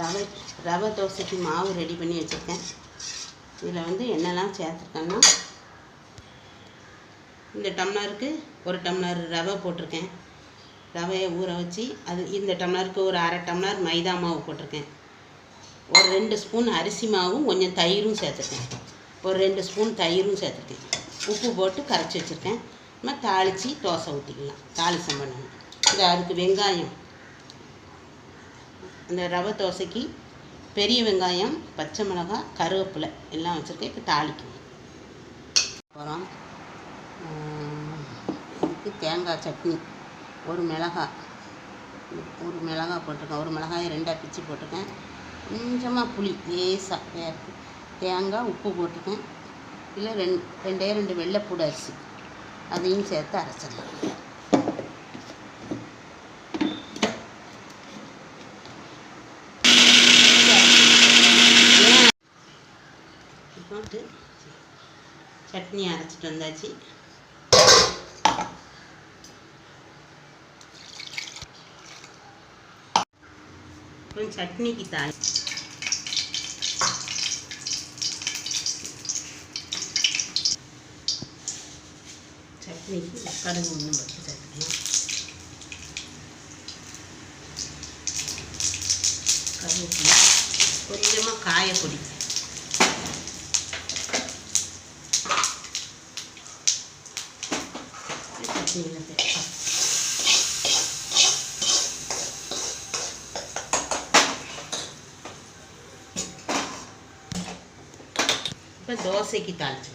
ரவை ரவை தோசைக்கு மாவு ரெடி பண்ணி வச்சுருக்கேன். இதில் வந்து என்னெல்லாம் சேர்த்துருக்கேன்னா இந்த டம்ளருக்கு ஒரு டம்ளர் ரவை போட்டிருக்கேன். ரவையை ஊற வச்சு அது இந்த டம்ளருக்கு ஒரு அரை டம்ளர் மைதா மாவு போட்டிருக்கேன். ஒரு ரெண்டு ஸ்பூன் அரிசி மாவும் கொஞ்சம் தயிரும் சேர்த்துருக்கேன். ஒரு ரெண்டு ஸ்பூன் தயிரும் சேர்த்துருக்கேன். உப்பு போட்டு கரைச்சி வச்சுருக்கேன். நம்ம தாளித்து தோசை ஊற்றிக்கலாம் தாளிசம் பண்ணணும். இந்த அதுக்கு வெங்காயம். அந்த ரவை தோசைக்கு பெரிய வெங்காயம் பச்சை மிளகாய் கருவேப்பிலை எல்லாம் வச்சுருக்கேன். இப்போ தாளிக்கணும். அப்புறம் இதுக்கு தேங்காய் சட்னி. ஒரு மிளகாய் ஒரு மிளகாய் போட்டிருக்கேன். ஒரு மிளகாயை ரெண்டாக பிச்சு போட்டிருக்கேன். கொஞ்சமாக புளி லேசாக தேங்காய் உப்பு போட்டிருக்கேன். இல்லை ரெண்டு ரெண்டே ரெண்டு வெள்ளைப்பூடு அரிசி. அதையும் சேர்த்து அரைச்சிடலாம். போட்டு சட்னி அரைச்சிட்டு வந்தாச்சு. அப்புறம் சட்னிக்கு தாய் சட்னிக்கு கடுகு ஒன்று பட்டு சட்னி. கருவேப்பிலை. கொஞ்சமாக காயப்பொடி. சட்னியில் சேர்க்கலாம் இப்போ தோசைக்கு தாளிச்சு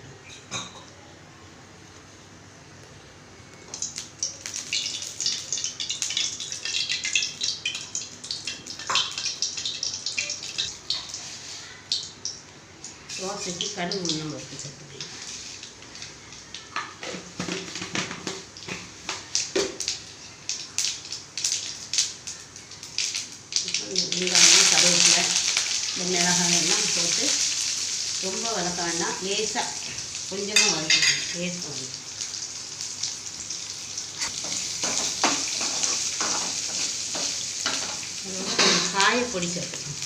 தோசைக்கு கடுகு உண்ணம் வச்சு சேர்த்துக்கலாம் வெங்காயம் கருவேப்பிலை இந்த மிளகாய் எல்லாம் போட்டு ரொம்ப வதக்க வேண்டாம் லேசாக கொஞ்சமாக வளர்க்கணும் லேசாக வதக்கணும் அதோட சேர்த்துக்கணும்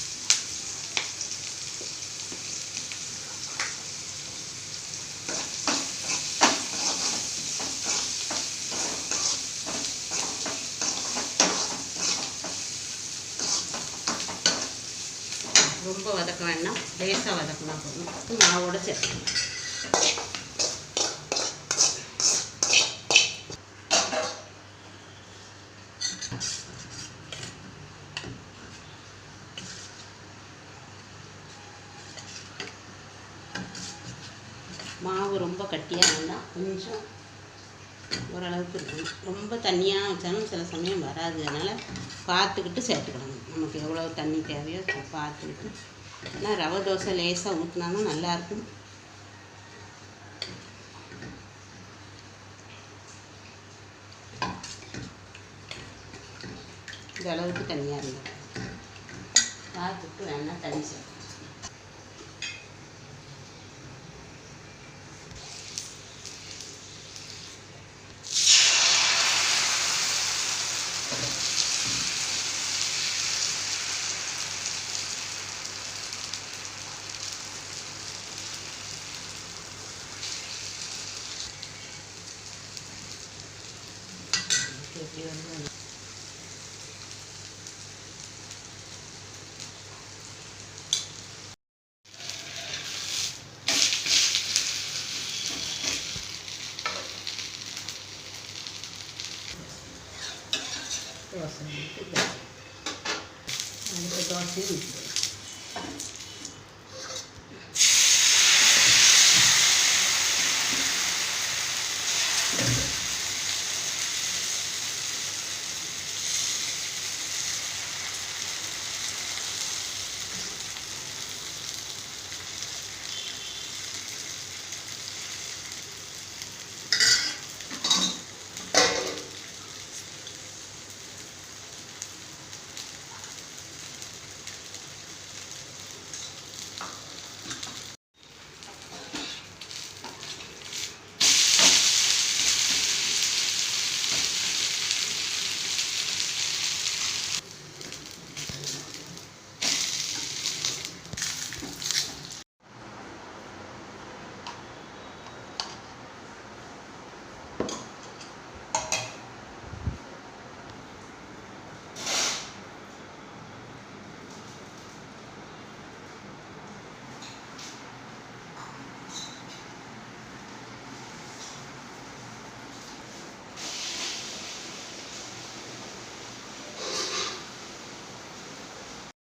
ரொம்ப வதக்க வேண்டாம் லேசாக வதக்கினா போதும். மாவோட சேர்க்கணும் மாவு ரொம்ப கட்டியாக இருந்தால் கொஞ்சம் ஓரளவுக்கு இருக்கணும் ரொம்ப தண்ணியாக வச்சாலும் சில சமயம் வராது. அதனால் பார்த்துக்கிட்டு சேர்த்துக்கணும். நமக்கு எவ்வளோ தண்ணி தேவையோ பார்த்துக்கிட்டு. ஆனால் ரவை தோசை லேசாக ஊற்றினாலும் நல்லாயிருக்கும் இந்த அளவுக்கு தண்ணியாக இருந்தது. பார்த்துட்டு வேணால் தண்ணி சேர்க்கணும் எப்படி வருது தோசை அடுத்த தோசையும்